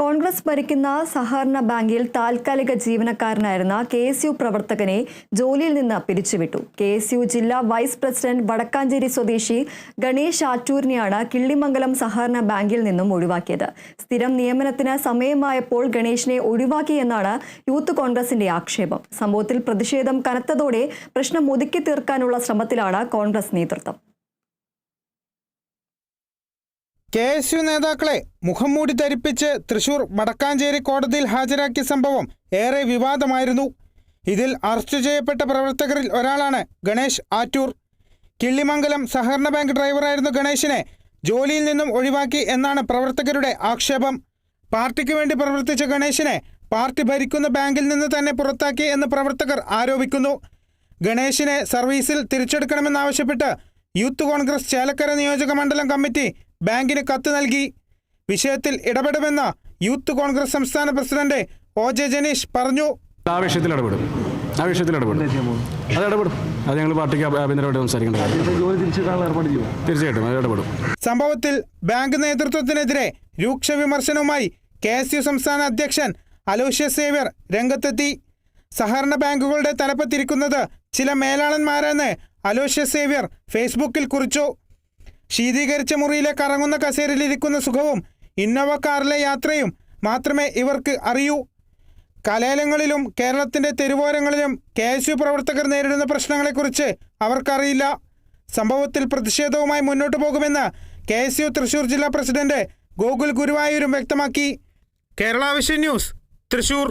കോൺഗ്രസ് ഭരിക്കുന്ന സഹകരണ ബാങ്കിൽ താൽക്കാലിക ജീവനക്കാരനായിരുന്ന കെ എസ് യു പ്രവർത്തകനെ ജോലിയിൽ നിന്ന് പിരിച്ചുവിട്ടു. കെ എസ് യു ജില്ലാ വൈസ് പ്രസിഡന്റ് വടക്കാഞ്ചേരി സ്വദേശി ഗണേഷ് ആറ്റൂരിനെയാണ് കിള്ളിമംഗലം സഹകരണ ബാങ്കിൽ നിന്നും ഒഴിവാക്കിയത്. സ്ഥിരം നിയമനത്തിന് സമയമായപ്പോൾ ഗണേഷിനെ ഒഴിവാക്കിയെന്നാണ് യൂത്ത് കോൺഗ്രസിന്റെ ആക്ഷേപം. സംഭവത്തിൽ പ്രതിഷേധം കനത്തതോടെ പ്രശ്നം ഒതുക്കി തീർക്കാനുള്ള ശ്രമത്തിലാണ് കോൺഗ്രസ് നേതൃത്വം. കെ എസ് യു നേതാക്കളെ മുഖം മൂടി ധരിപ്പിച്ച് തൃശൂർ വടക്കാഞ്ചേരി കോടതിയിൽ ഹാജരാക്കിയ സംഭവം ഏറെ വിവാദമായിരുന്നു. ഇതിൽ അറസ്റ്റ് ചെയ്യപ്പെട്ട പ്രവർത്തകരിൽ ഒരാളാണ് ഗണേഷ് ആറ്റൂർ. കിള്ളിമംഗലം സഹകരണ ബാങ്ക് ഡ്രൈവറായിരുന്നു ഗണേഷിനെ ജോലിയിൽ നിന്നും ഒഴിവാക്കി എന്നാണ് പ്രവർത്തകരുടെ ആക്ഷേപം. പാർട്ടിക്ക് വേണ്ടി പ്രവർത്തിച്ച ഗണേഷിനെ പാർട്ടി ഭരിക്കുന്ന ബാങ്കിൽ നിന്ന് തന്നെ പുറത്താക്കി എന്ന് പ്രവർത്തകർ ആരോപിക്കുന്നു. ഗണേഷിനെ സർവീസിൽ തിരിച്ചെടുക്കണമെന്നാവശ്യപ്പെട്ട് യൂത്ത് കോൺഗ്രസ് ചേലക്കര നിയോജക മണ്ഡലം കമ്മിറ്റി ബാങ്കിന് കത്ത് നൽകി. വിഷയത്തിൽ ഇടപെടുമെന്ന യൂത്ത് കോൺഗ്രസ് സംസ്ഥാന പ്രസിഡന്റ് ഒ ജെ ജനീഷ് പറഞ്ഞു. ആ വിഷയത്തിൽ ഇടപെടും. ആ വിഷയത്തിൽ ഇടപെടും. അത് ഇടപെടും. അത് ഞങ്ങൾ പാർട്ടിക്ക് ആഭ്യന്തരമായിട്ട് തീർച്ചയായിട്ടും ഇടപെടും. സംഭവത്തിൽ ബാങ്ക് നേതൃത്വത്തിനെതിരെ രൂക്ഷ വിമർശനവുമായി കെ എസ് യു സംസ്ഥാന അധ്യക്ഷൻ അലോഷ്യസ് സേവ്യർ രംഗത്തെത്തി. സഹകരണ ബാങ്കുകളുടെ തലപ്പത്തിരിക്കുന്നത് ചില മേലാളന്മാരെന്ന് അലോഷ്യസ് സേവ്യർ ഫേസ്ബുക്കിൽ കുറിച്ചു. ശീതീകരിച്ച മുറിയിലെ കറങ്ങുന്ന കസേരയിലിരിക്കുന്ന സുഖവും ഇന്നോവ കാറിലെ യാത്രയും മാത്രമേ ഇവർക്ക് അറിയൂ. കലാലയങ്ങളിലും കേരളത്തിന്റെ തെരുവോരങ്ങളിലും കെ എസ് യു പ്രവർത്തകർ നേരിടുന്ന പ്രശ്നങ്ങളെക്കുറിച്ച് അവർക്കറിയില്ല. സംഭവത്തിൽ പ്രതിഷേധവുമായി മുന്നോട്ടു പോകുമെന്ന് കെ എസ് യു തൃശൂർ ജില്ലാ പ്രസിഡന്റ് ഗോകുൽ ഗുരുവായൂരും വ്യക്തമാക്കി. Kerala vision news Thrissur.